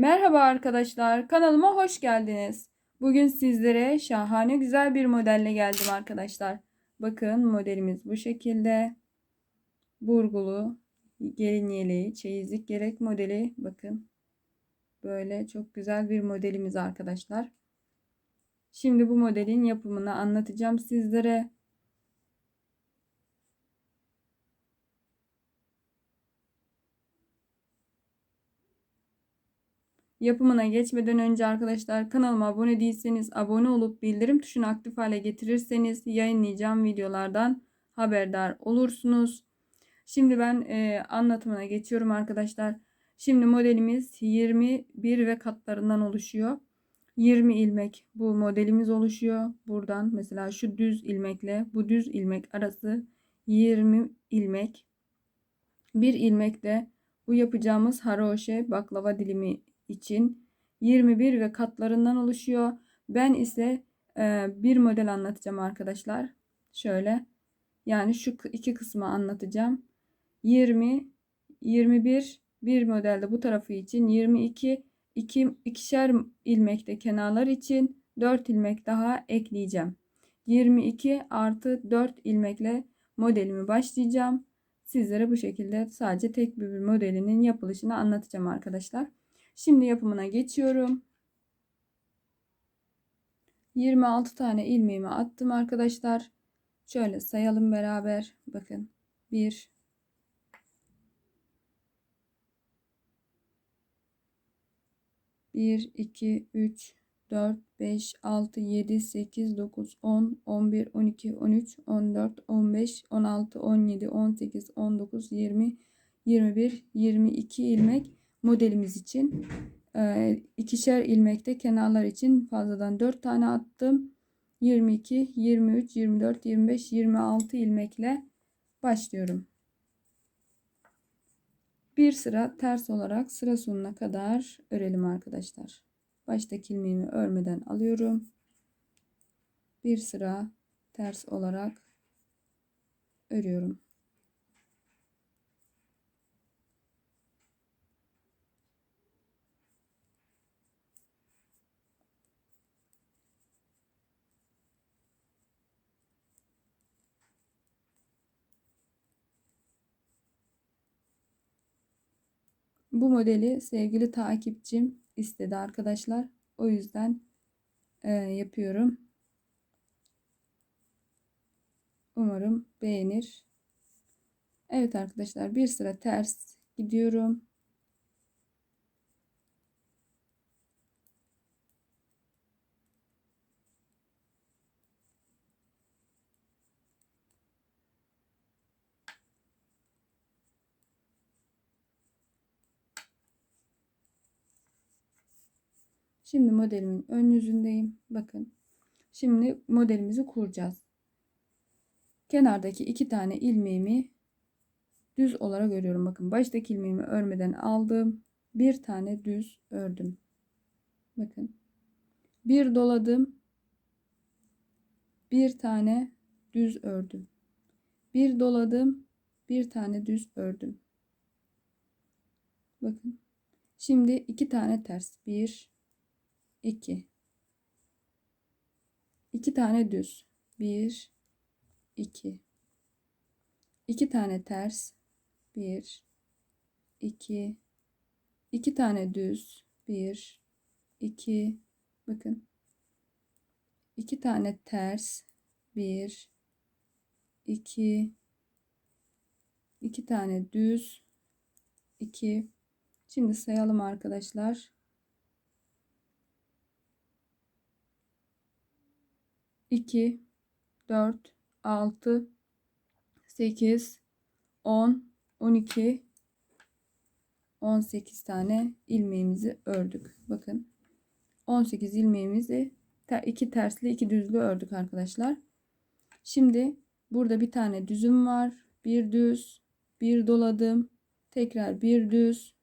Merhaba arkadaşlar, kanalıma hoş geldiniz. Bugün sizlere şahane güzel bir modelle geldim arkadaşlar. Bakın modelimiz bu şekilde. Burgulu, gelin yeleği, çeyizlik gerek modeli. Bakın böyle çok güzel bir modelimiz arkadaşlar. Şimdi bu modelin yapımını anlatacağım sizlere. Yapımına geçmeden önce arkadaşlar kanalıma abone değilseniz abone olup bildirim tuşunu aktif hale getirirseniz yayınlayacağım videolardan haberdar olursunuz. Şimdi ben e, anlatımına geçiyorum arkadaşlar. Şimdi modelimiz 21 ve katlarından oluşuyor. 20 ilmek bu modelimiz oluşuyor. Buradan mesela şu düz ilmekle bu düz ilmek arası 20 ilmek. Bir ilmekle bu yapacağımız haroşe baklava dilimi için 21 ve katlarından oluşuyor. Ben ise e, bir model anlatacağım arkadaşlar. Şöyle yani şu iki kısmı anlatacağım. 20 21 bir modelde bu tarafı için 22 iki, ikişer ilmekte kenarlar için 4 ilmek daha ekleyeceğim. 22 artı 4 ilmekle modelimi başlayacağım. Sizlere bu şekilde sadece tek bir modelinin yapılışını anlatacağım arkadaşlar. Şimdi yapımına geçiyorum. 26 tane ilmeğimi attım arkadaşlar. Şöyle sayalım beraber. Bakın 1 1 2 3 4 5 6 7 8 9 10 11 12 13 14 15 16 17 18 19 20 21 22 ilmek modelimiz için e, ikişer ilmekte kenarlar için fazladan 4 tane attım. 22, 23, 24, 25, 26 ilmekle başlıyorum. Bir sıra ters olarak sıra sonuna kadar örelim arkadaşlar. Baştaki ilmeğimi örmeden alıyorum. Bir sıra ters olarak örüyorum. Bu modeli sevgili takipçim istedi arkadaşlar. O yüzden e, yapıyorum. Umarım beğenir. Evet arkadaşlar bir sıra ters gidiyorum. Şimdi modelimin ön yüzündeyim. Bakın. Şimdi modelimizi kuracağız. Kenardaki iki tane ilmeğimi düz olarak örüyorum. Bakın baştaki ilmeğimi örmeden aldım. Bir tane düz ördüm. Bakın. Bir doladım. Bir tane düz ördüm. Bir doladım. Bir tane düz ördüm. Bakın. Şimdi iki tane ters. Bir, 2 2 tane düz. 1 2 2 tane ters. 1 2 2 tane düz. 1 2 bakın. 2 tane ters. 1 2 2 tane düz. 2 şimdi sayalım arkadaşlar 2, 4, 6, 8, 10, 12, 18 tane ilmeğimizi ördük. Bakın 18 ilmeğimizi iki tersli iki düzlü ördük arkadaşlar. Şimdi burada bir tane düzüm var. Bir düz, bir doladım. Tekrar bir düz.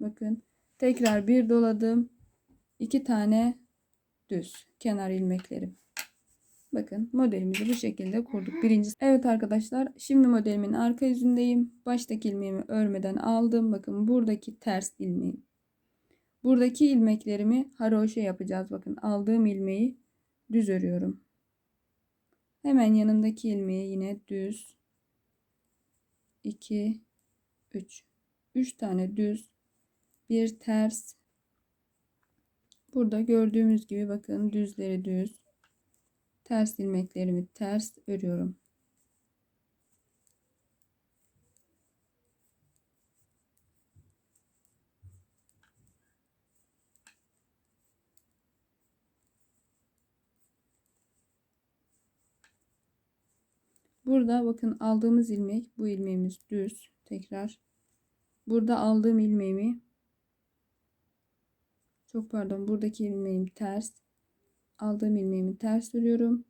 Bakın tekrar bir doladım. iki tane düz kenar ilmeklerim. Bakın modelimizi bu şekilde kurduk. Birincisi. Evet arkadaşlar şimdi modelimin arka yüzündeyim. Baştaki ilmeğimi örmeden aldım. Bakın buradaki ters ilmeğim. Buradaki ilmeklerimi haroşa yapacağız. Bakın aldığım ilmeği düz örüyorum. Hemen yanındaki ilmeği yine düz 2 3 3 tane düz bir ters burada gördüğümüz gibi bakın düzleri düz ters ilmeklerimi ters örüyorum. Burada bakın aldığımız ilmek bu ilmeğimiz düz tekrar burada aldığım ilmeğimi çok pardon buradaki ilmeğim ters aldığım ilmeğimi ters örüyorum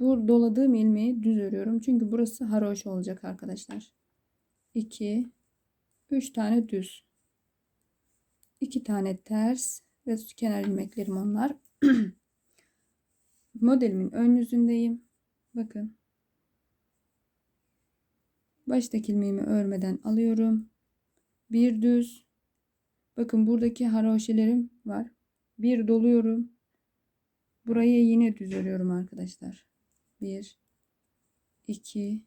bu doladığım ilmeği düz örüyorum çünkü burası haroş olacak arkadaşlar 2 3 tane düz 2 tane ters ve kenar ilmeklerim onlar modelimin ön yüzündeyim bakın Baştaki ilmeğimi örmeden alıyorum. Bir düz. Bakın buradaki haroşelerim var. Bir doluyorum. Buraya yine düz örüyorum arkadaşlar. Bir, iki,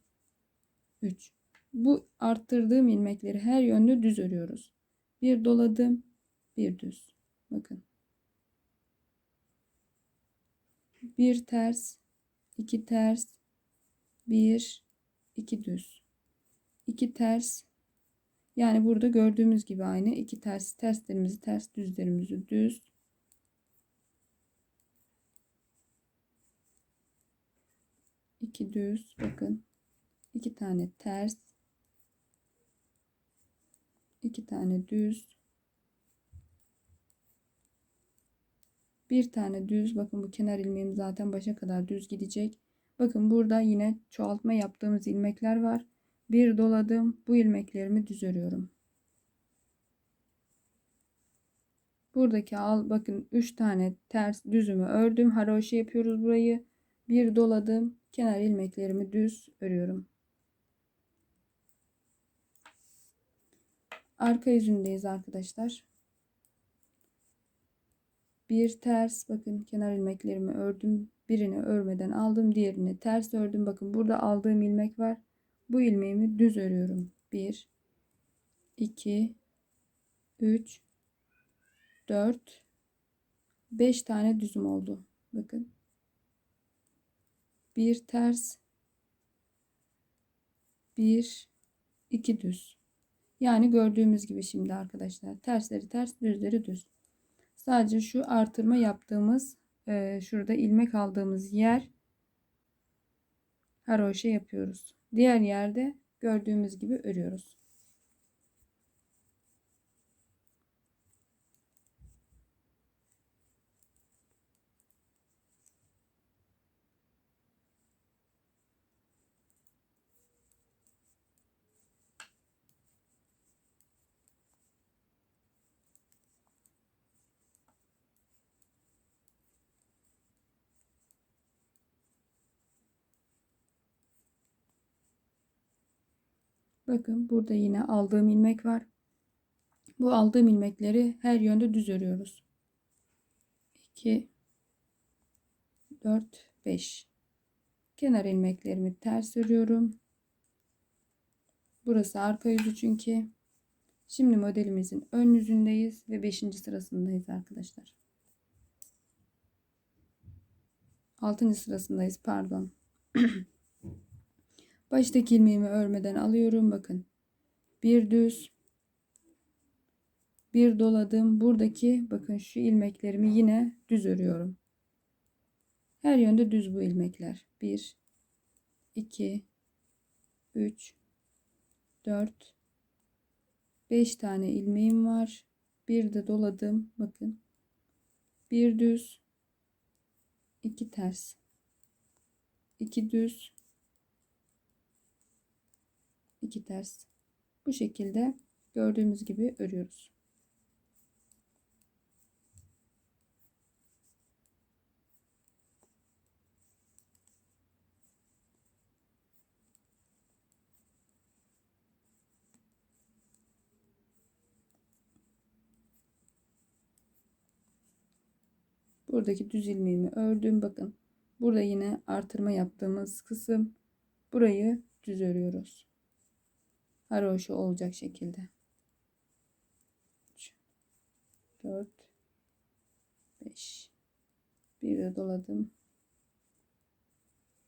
üç. Bu arttırdığım ilmekleri her yönde düz örüyoruz. Bir doladım, bir düz. Bakın. Bir ters, iki ters, bir, iki düz. 2 ters yani burada gördüğümüz gibi aynı iki ters terslerimizi ters düzlerimizi düz iki düz bakın iki tane ters iki tane düz bir tane düz bakın bu kenar ilmeğim zaten başa kadar düz gidecek bakın burada yine çoğaltma yaptığımız ilmekler var bir doladım. Bu ilmeklerimi düz örüyorum. Buradaki al bakın 3 tane ters düzümü ördüm. Haroşa yapıyoruz burayı. Bir doladım. Kenar ilmeklerimi düz örüyorum. Arka yüzündeyiz arkadaşlar. Bir ters bakın kenar ilmeklerimi ördüm. Birini örmeden aldım. Diğerini ters ördüm. Bakın burada aldığım ilmek var. Bu ilmeğimi düz örüyorum. 1 2 3 4 5 tane düzüm oldu. Bakın. Bir ters bir iki düz. Yani gördüğümüz gibi şimdi arkadaşlar tersleri ters düzleri düz. Sadece şu artırma yaptığımız e, şurada ilmek aldığımız yer haroşa yapıyoruz. Diğer yerde gördüğümüz gibi örüyoruz. Bakın burada yine aldığım ilmek var. Bu aldığım ilmekleri her yönde düz örüyoruz. 2 4 5 kenar ilmeklerimi ters örüyorum. Burası arka yüzü çünkü. Şimdi modelimizin ön yüzündeyiz ve 5. sırasındayız arkadaşlar. 6. sırasındayız pardon. Baştaki ilmeğimi örmeden alıyorum. Bakın. Bir düz. Bir doladım. Buradaki bakın şu ilmeklerimi yine düz örüyorum. Her yönde düz bu ilmekler. 1 2 3 4 5 tane ilmeğim var. Bir de doladım. Bakın. Bir düz. iki ters. iki düz 2 ters. Bu şekilde gördüğümüz gibi örüyoruz. Buradaki düz ilmeğimi ördüm. Bakın burada yine artırma yaptığımız kısım. Burayı düz örüyoruz. Haroşa olacak şekilde. 3 4 5 bir de doladım.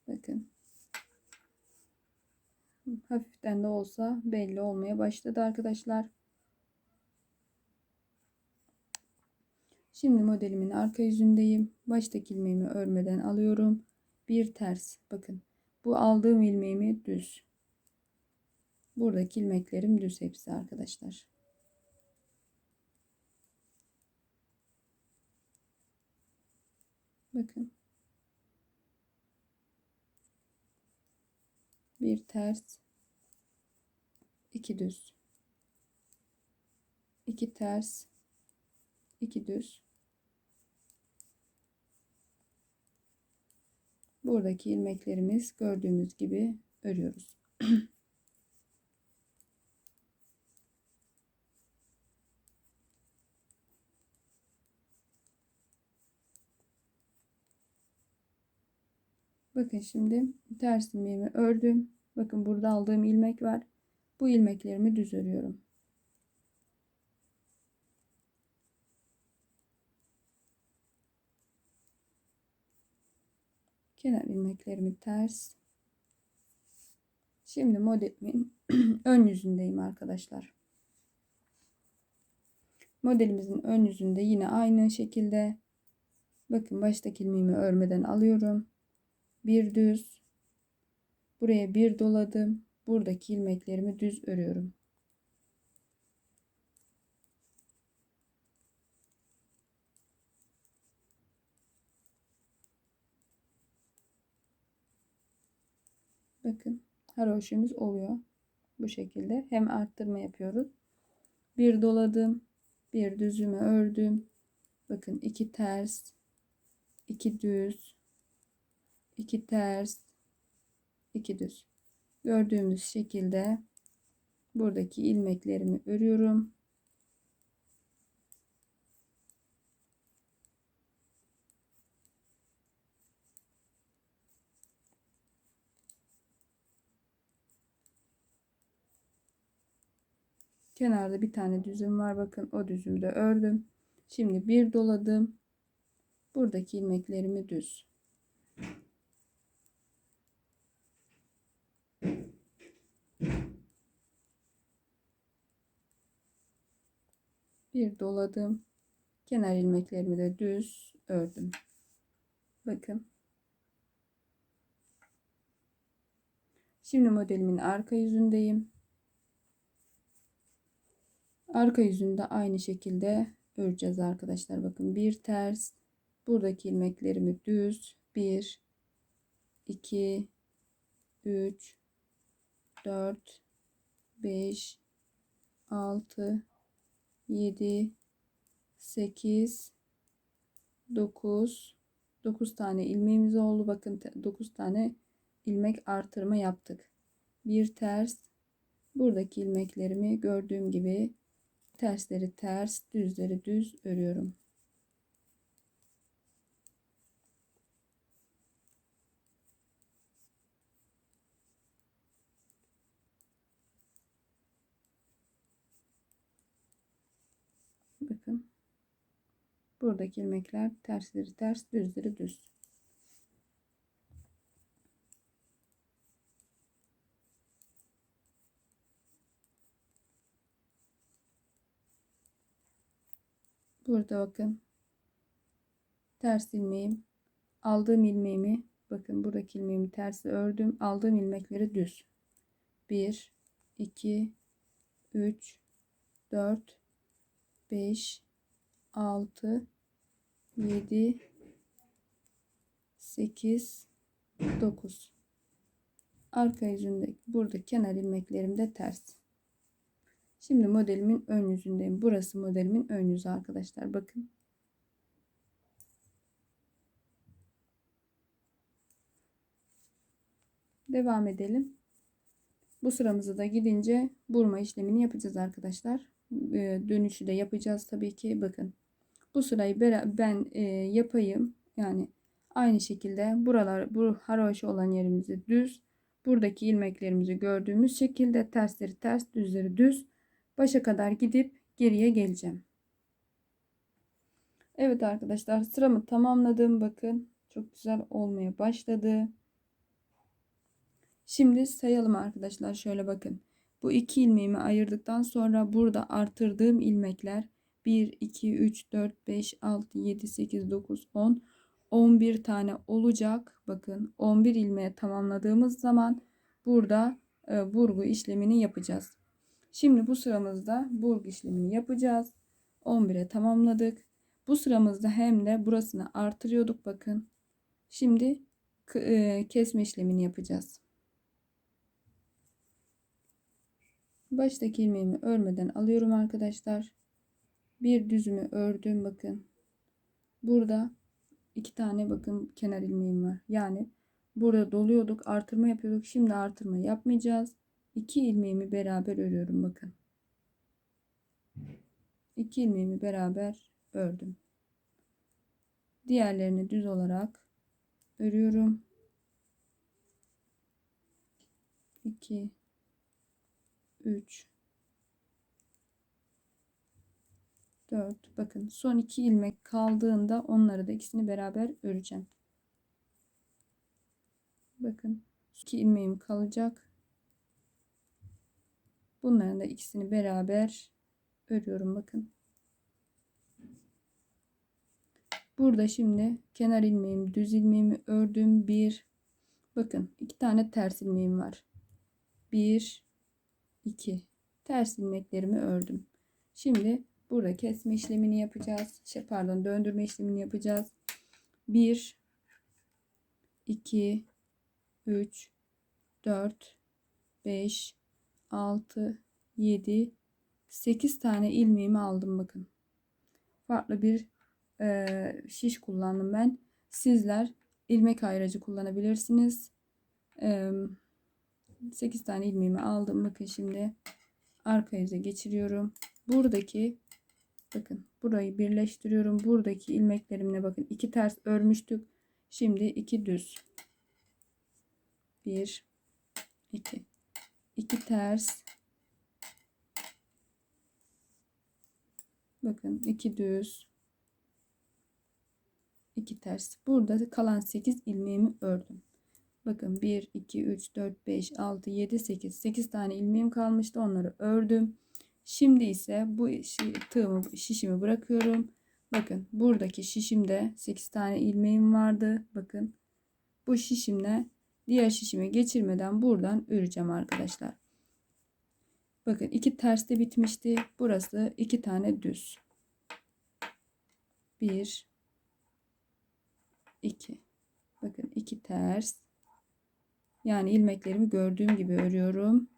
Bakın. Hafiften de olsa belli olmaya başladı arkadaşlar. Şimdi modelimin arka yüzündeyim. Baştaki ilmeğimi örmeden alıyorum. Bir ters. Bakın. Bu aldığım ilmeğimi düz. Buradaki ilmeklerim düz hepsi arkadaşlar. Bakın. Bir ters. iki düz. iki ters. iki düz. Buradaki ilmeklerimiz gördüğümüz gibi örüyoruz. Bakın şimdi ters ilmeğimi ördüm. Bakın burada aldığım ilmek var. Bu ilmeklerimi düz örüyorum. Kenar ilmeklerimi ters. Şimdi modelimin ön yüzündeyim arkadaşlar. Modelimizin ön yüzünde yine aynı şekilde bakın baştaki ilmeğimi örmeden alıyorum bir düz. Buraya bir doladım. Buradaki ilmeklerimi düz örüyorum. Bakın haroşemiz oluyor. Bu şekilde. Hem arttırma yapıyoruz. Bir doladım. Bir düzümü ördüm. Bakın iki ters iki düz 2 ters 2 düz. Gördüğümüz şekilde buradaki ilmeklerimi örüyorum. Kenarda bir tane düzüm var. Bakın o düzümü de ördüm. Şimdi bir doladım. Buradaki ilmeklerimi düz bir doladım. Kenar ilmeklerimi de düz ördüm. Bakın. Şimdi modelimin arka yüzündeyim. Arka yüzünde aynı şekilde öreceğiz arkadaşlar. Bakın bir ters. Buradaki ilmeklerimi düz. 1 2 3 4 5 6 7 8 9 9 tane ilmeğimiz oldu. Bakın 9 tane ilmek artırma yaptık. Bir ters buradaki ilmeklerimi gördüğüm gibi tersleri ters, düzleri düz örüyorum. Bakın. Buradaki ilmekler tersleri ters, düzleri düz. Burada bakın. Ters ilmeğim. Aldığım ilmeğimi bakın buradaki ilmeğimi tersi ördüm. Aldığım ilmekleri düz. 1 2 3 4 5 6 7 8 9 arka yüzünde burada kenar ilmeklerim de ters. Şimdi modelimin ön yüzündeyim. Burası modelimin ön yüzü arkadaşlar bakın. Devam edelim. Bu sıramızı da gidince burma işlemini yapacağız arkadaşlar. Dönüşü de yapacağız tabii ki. Bakın Bu sırayı ben e, yapayım. Yani aynı şekilde buralar bu haroşa olan yerimizi düz. Buradaki ilmeklerimizi gördüğümüz şekilde tersleri ters, düzleri düz. Başa kadar gidip geriye geleceğim. Evet arkadaşlar sıramı tamamladım. Bakın çok güzel olmaya başladı. Şimdi sayalım arkadaşlar. Şöyle bakın. Bu iki ilmeğimi ayırdıktan sonra burada artırdığım ilmekler 1, 2, 3, 4, 5, 6, 7, 8, 9, 10, 11 tane olacak. Bakın 11 ilmeğe tamamladığımız zaman burada e, burgu işlemini yapacağız. Şimdi bu sıramızda burgu işlemini yapacağız. 11'e tamamladık. Bu sıramızda hem de burasını artırıyorduk bakın. Şimdi e, kesme işlemini yapacağız. Baştaki ilmeğimi örmeden alıyorum arkadaşlar. Bir düzümü ördüm bakın. Burada iki tane bakın kenar ilmeğim var. Yani burada doluyorduk artırma yapıyorduk. Şimdi artırma yapmayacağız. İki ilmeğimi beraber örüyorum bakın. İki ilmeğimi beraber ördüm. Diğerlerini düz olarak örüyorum. 2 3 4 bakın son iki ilmek kaldığında onları da ikisini beraber öreceğim. Bakın iki ilmeğim kalacak. Bunların da ikisini beraber örüyorum bakın. Burada şimdi kenar ilmeğimi, düz ilmeğimi ördüm. Bir, bakın iki tane ters ilmeğim var. Bir, iki. Ters ilmeklerimi ördüm. Şimdi burada kesme işlemini yapacağız. Şey, pardon döndürme işlemini yapacağız. Bir, iki, üç, dört, beş, altı, yedi, sekiz tane ilmeğimi aldım bakın. Farklı bir e, şiş kullandım ben. Sizler ilmek ayracı kullanabilirsiniz. E, 8 tane ilmeğimi aldım. Bakın şimdi arka yüze geçiriyorum. Buradaki bakın burayı birleştiriyorum. Buradaki ilmeklerimle bakın iki ters örmüştük. Şimdi iki düz. 1 2 2 ters bakın iki düz 2 ters. Burada kalan 8 ilmeğimi ördüm. Bakın 1, 2, 3, 4, 5, 6, 7, 8. 8 tane ilmeğim kalmıştı. Onları ördüm. Şimdi ise bu tığımı, şişimi bırakıyorum. Bakın buradaki şişimde 8 tane ilmeğim vardı. Bakın bu şişimle diğer şişime geçirmeden buradan öreceğim arkadaşlar. Bakın iki terste bitmişti. Burası iki tane düz. 1 2 bakın iki ters yani ilmeklerimi gördüğüm gibi örüyorum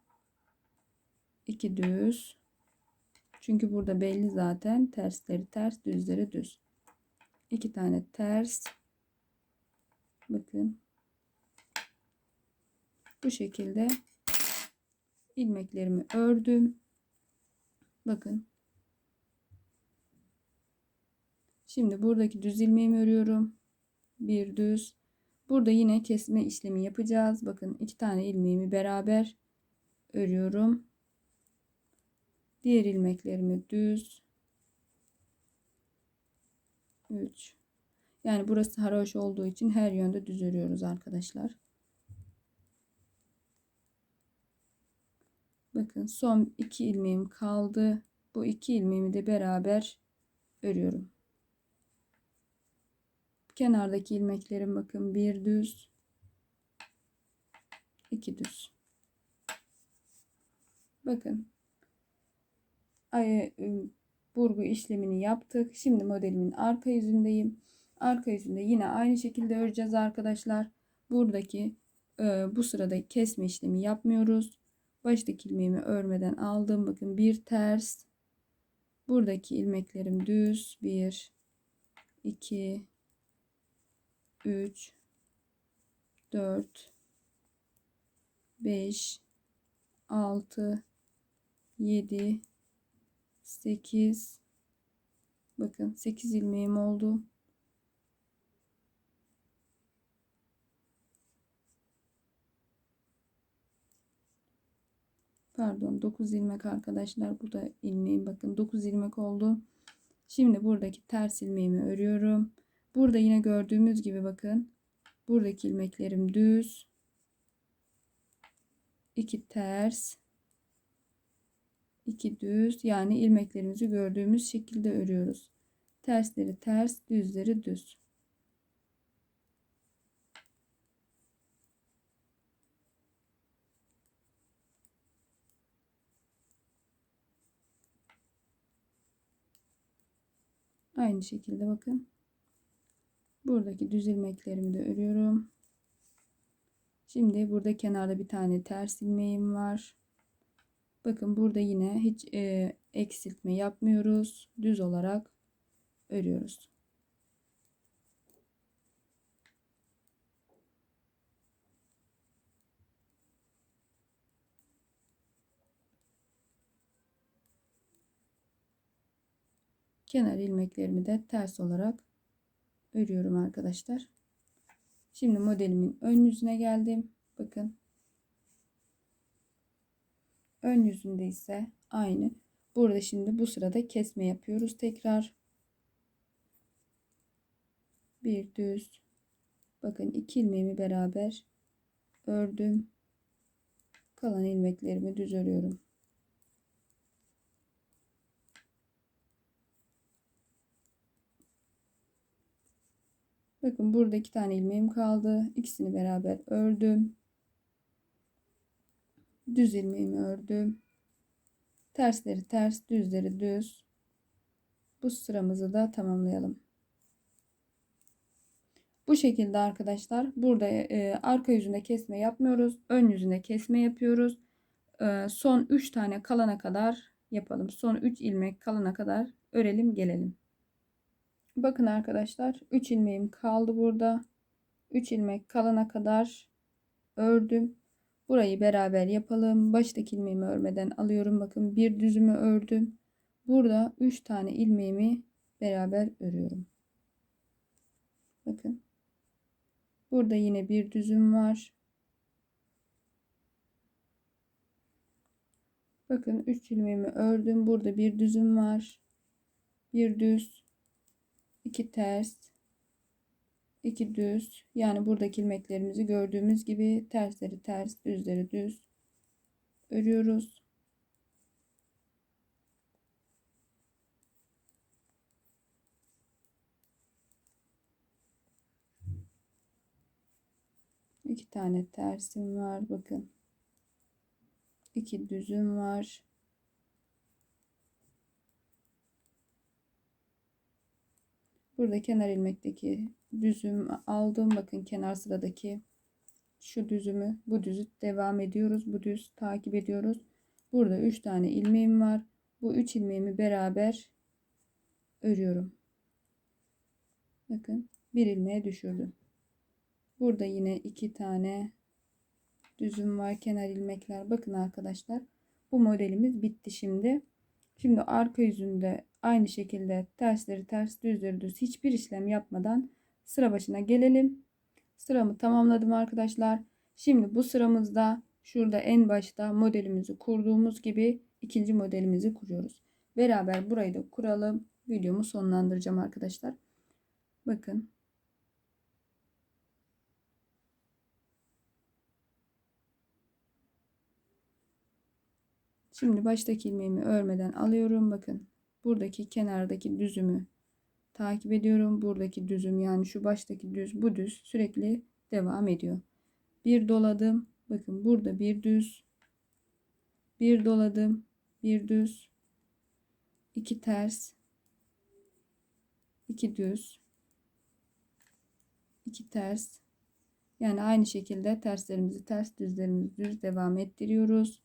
2 düz çünkü burada belli zaten. Tersleri ters düzleri düz. İki tane ters. Bakın. Bu şekilde ilmeklerimi ördüm. Bakın. Şimdi buradaki düz ilmeğimi örüyorum. Bir düz. Burada yine kesme işlemi yapacağız. Bakın iki tane ilmeğimi beraber örüyorum. Diğer ilmeklerimi düz. 3. Yani burası haroş olduğu için her yönde düz örüyoruz arkadaşlar. Bakın son iki ilmeğim kaldı. Bu iki ilmeğimi de beraber örüyorum kenardaki ilmeklerim bakın bir düz iki düz bakın burgu işlemini yaptık. Şimdi modelimin arka yüzündeyim. Arka yüzünde yine aynı şekilde öreceğiz arkadaşlar. Buradaki e, bu sırada kesme işlemi yapmıyoruz. Baştaki ilmeğimi örmeden aldım. Bakın bir ters. Buradaki ilmeklerim düz. Bir iki 3 4 5 6 7 8 Bakın 8 ilmeğim oldu. Pardon 9 ilmek arkadaşlar. Bu da ilmeğim bakın 9 ilmek oldu. Şimdi buradaki ters ilmeğimi örüyorum. Burada yine gördüğümüz gibi bakın. Buradaki ilmeklerim düz. 2 ters. 2 düz. Yani ilmeklerimizi gördüğümüz şekilde örüyoruz. Tersleri ters, düzleri düz. Aynı şekilde bakın. Buradaki düz ilmeklerimi de örüyorum. Şimdi burada kenarda bir tane ters ilmeğim var. Bakın burada yine hiç e, eksiltme yapmıyoruz. Düz olarak örüyoruz. kenar ilmeklerimi de ters olarak örüyorum arkadaşlar. Şimdi modelimin ön yüzüne geldim. Bakın. Ön yüzünde ise aynı. Burada şimdi bu sırada kesme yapıyoruz tekrar. Bir düz. Bakın iki ilmeğimi beraber ördüm. Kalan ilmeklerimi düz örüyorum. Bakın burada iki tane ilmeğim kaldı. İkisini beraber ördüm. Düz ilmeğimi ördüm. Tersleri ters, düzleri düz. Bu sıramızı da tamamlayalım. Bu şekilde arkadaşlar burada e, arka yüzünde kesme yapmıyoruz. Ön yüzünde kesme yapıyoruz. E, son 3 tane kalana kadar yapalım. Son 3 ilmek kalana kadar örelim gelelim. Bakın arkadaşlar 3 ilmeğim kaldı burada. 3 ilmek kalana kadar ördüm. Burayı beraber yapalım. Baştaki ilmeğimi örmeden alıyorum. Bakın bir düzümü ördüm. Burada 3 tane ilmeğimi beraber örüyorum. Bakın. Burada yine bir düzüm var. Bakın 3 ilmeğimi ördüm. Burada bir düzüm var. Bir düz 2 ters 2 düz yani buradaki ilmeklerimizi gördüğümüz gibi tersleri ters düzleri düz örüyoruz. İki tane tersim var bakın. iki düzüm var. Burada kenar ilmekteki düzüm aldım. Bakın kenar sıradaki şu düzümü bu düzü devam ediyoruz. Bu düz takip ediyoruz. Burada 3 tane ilmeğim var. Bu 3 ilmeğimi beraber örüyorum. Bakın bir ilmeğe düşürdüm. Burada yine 2 tane düzüm var. Kenar ilmekler. Bakın arkadaşlar. Bu modelimiz bitti şimdi. Şimdi arka yüzünde aynı şekilde tersleri ters düzleri düz hiçbir işlem yapmadan sıra başına gelelim. Sıramı tamamladım arkadaşlar. Şimdi bu sıramızda şurada en başta modelimizi kurduğumuz gibi ikinci modelimizi kuruyoruz. Beraber burayı da kuralım. Videomu sonlandıracağım arkadaşlar. Bakın Şimdi baştaki ilmeğimi örmeden alıyorum. Bakın buradaki kenardaki düzümü takip ediyorum. Buradaki düzüm yani şu baştaki düz bu düz sürekli devam ediyor. Bir doladım. Bakın burada bir düz. Bir doladım. Bir düz. iki ters. iki düz. iki ters. Yani aynı şekilde terslerimizi ters düzlerimizi düz devam ettiriyoruz.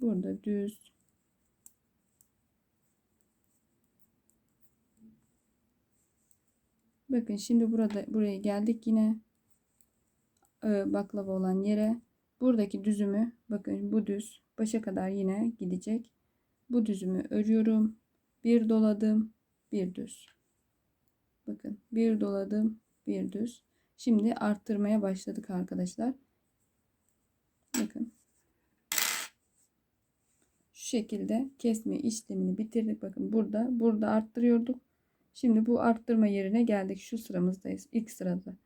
Burada düz. Bakın şimdi burada buraya geldik yine e, baklava olan yere. Buradaki düzümü bakın bu düz başa kadar yine gidecek. Bu düzümü örüyorum. Bir doladım, bir düz. Bakın bir doladım, bir düz. Şimdi arttırmaya başladık arkadaşlar. Bakın. Şu şekilde kesme işlemini bitirdik. Bakın burada burada arttırıyorduk. Şimdi bu arttırma yerine geldik. Şu sıramızdayız. İlk sırada.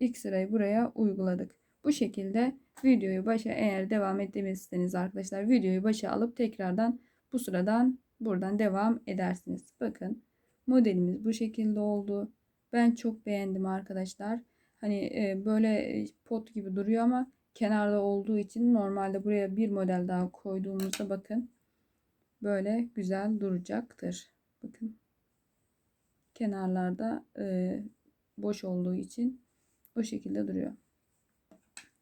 İlk sırayı buraya uyguladık. Bu şekilde videoyu başa eğer devam etmezseniz arkadaşlar videoyu başa alıp tekrardan bu sıradan buradan devam edersiniz. Bakın modelimiz bu şekilde oldu. Ben çok beğendim arkadaşlar. Hani e, böyle pot gibi duruyor ama kenarda olduğu için normalde buraya bir model daha koyduğumuzda bakın böyle güzel duracaktır. Bakın kenarlarda e, boş olduğu için o şekilde duruyor.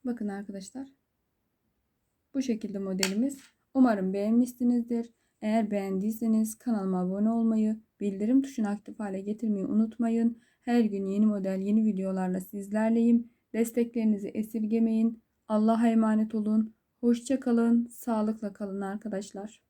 Bakın arkadaşlar. Bu şekilde modelimiz. Umarım beğenmişsinizdir. Eğer beğendiyseniz kanalıma abone olmayı, bildirim tuşunu aktif hale getirmeyi unutmayın. Her gün yeni model, yeni videolarla sizlerleyim. Desteklerinizi esirgemeyin. Allah'a emanet olun. Hoşça kalın. Sağlıkla kalın arkadaşlar.